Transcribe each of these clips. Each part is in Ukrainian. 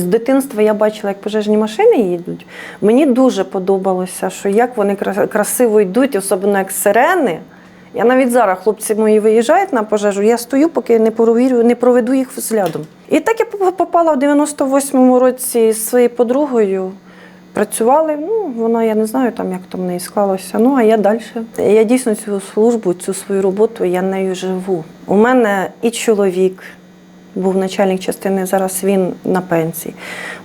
із дитинства я бачила, як пожежні машини їдуть. Мені дуже подобалося, що як вони красиво йдуть, особливо як сирени. Я навіть зараз хлопці мої виїжджають на пожежу, я стою, поки не провірю, не проведу їх взглядом. І так я попала в 98-му році з своєю подругою. Працювали, ну вона, я не знаю, там як там в неї склалося. Ну а я далі. Я дійсно цю службу, цю свою роботу, я нею живу. У мене і чоловік був начальник частини, зараз він на пенсії.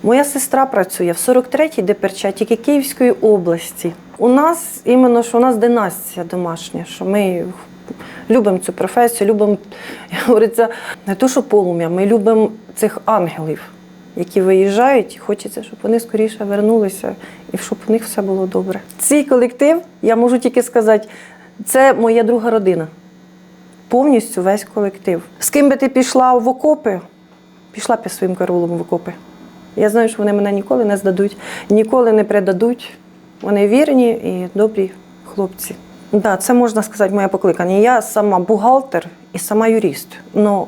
Моя сестра працює в 43-й ДПРЧ, тільки Київської області. У нас іменно що у нас династія домашня, що ми любимо цю професію, любимо, говориться, не то, що полум'я, ми любимо цих ангелів, які виїжджають, і хочеться, щоб вони скоріше вернулися і щоб у них все було добре. Цей колектив, я можу тільки сказати, це моя друга родина повністю весь колектив. З ким би ти пішла в окопи, пішла під своїм караулом в окопи. Я знаю, що вони мене ніколи не здадуть, ніколи не предадуть. Вони вірні і добрі хлопці. Да, це можна сказати моє покликання. Я сама бухгалтер і сама юрист. Ну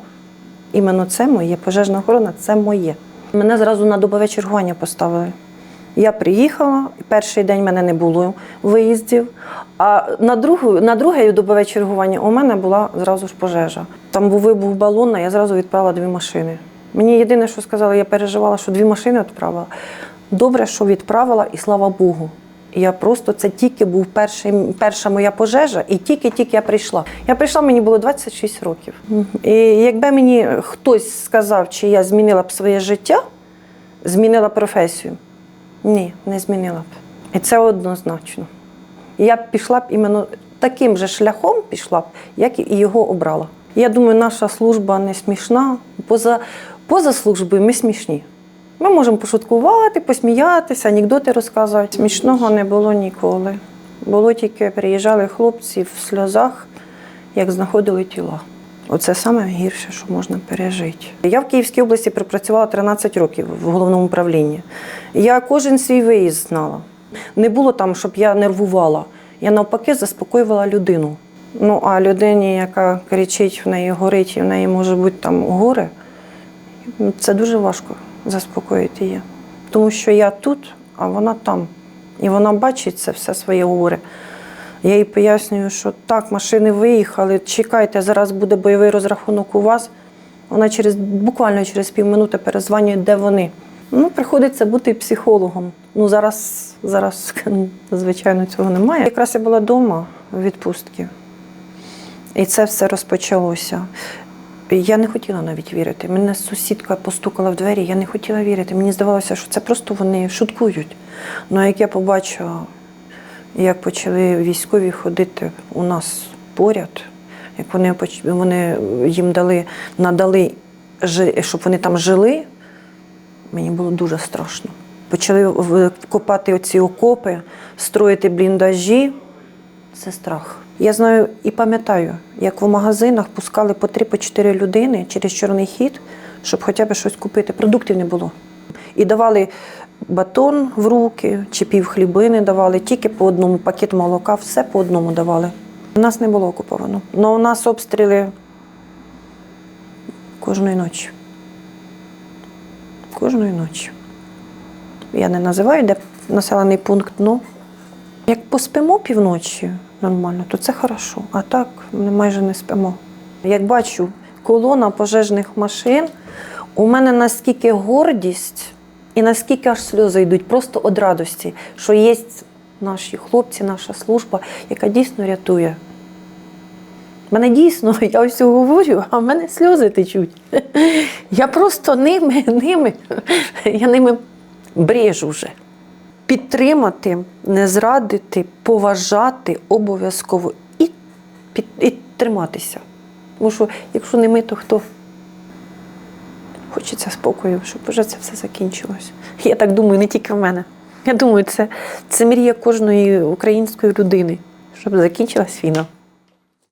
іменно це моє пожежна охорона це моє. Мене зразу на добове чергування поставили. Я приїхала, перший день мене не було виїздів. А на другу, на друге добове чергування у мене була зразу ж пожежа. Там був вибух балона, я зразу відправила дві машини. Мені єдине, що сказали, я переживала, що дві машини відправила. Добре, що відправила, і слава Богу. Я просто це тільки був перший, перша моя пожежа, і тільки-тільки я прийшла. Я прийшла, мені було 26 років. І якби мені хтось сказав, чи я змінила б своє життя, змінила професію, ні, не змінила б. І це однозначно. Я б пішла б іменно таким же шляхом пішла б, як і його обрала. Я думаю, наша служба не смішна. Поза, поза службою ми смішні. Ми можемо пошуткувати, посміятися, анекдоти розказувати. Смішного не було ніколи. Було тільки приїжджали хлопці в сльозах, як знаходили тіла. Оце саме гірше, що можна пережити. Я в Київській області пропрацювала 13 років в головному управлінні. Я кожен свій виїзд знала. Не було там, щоб я нервувала. Я навпаки заспокоювала людину. Ну а людині, яка кричить, в неї горить, і в неї може бути там горе, це дуже важко заспокоїти її. Тому що я тут, а вона там. І вона бачить це все своє горе. Я їй пояснюю, що так, машини виїхали, чекайте, зараз буде бойовий розрахунок у вас. Вона через буквально через півминути перезванює, де вони. Ну, приходиться бути психологом. Ну, зараз, зараз, звичайно, цього немає. Якраз я була вдома в відпустці, і це все розпочалося. Я не хотіла навіть вірити. Мене сусідка постукала в двері, я не хотіла вірити. Мені здавалося, що це просто вони шуткують. Ну, як я побачила, як почали військові ходити у нас поряд, як вони, вони їм дали, надали, щоб вони там жили, мені було дуже страшно. Почали копати оці окопи, строїти бліндажі. Це страх. Я знаю і пам'ятаю, як в магазинах пускали по 3-4 людини через чорний хід, щоб хоча б щось купити. Продуктів не було. І давали батон в руки чи пів хлібини давали, тільки по одному пакет молока, все по одному давали. У нас не було окуповано. Але у нас обстріли кожної ночі. Кожної ночі. Я не називаю, де населений пункт, ну як поспимо півночі нормально, то це хорошо. А так ми майже не спимо. Як бачу, колона пожежних машин, у мене наскільки гордість і наскільки аж сльози йдуть, просто від радості, що є наші хлопці, наша служба, яка дійсно рятує. Мене дійсно, я ось говорю, а в мене сльози течуть. Я просто ними, ними, я ними брежу вже підтримати, не зрадити, поважати обов'язково і, під, і триматися. Тому що якщо не ми, то хто? Хочеться спокою, щоб вже це все закінчилось. Я так думаю, не тільки в мене. Я думаю, це, це мрія кожної української людини, щоб закінчилась війна.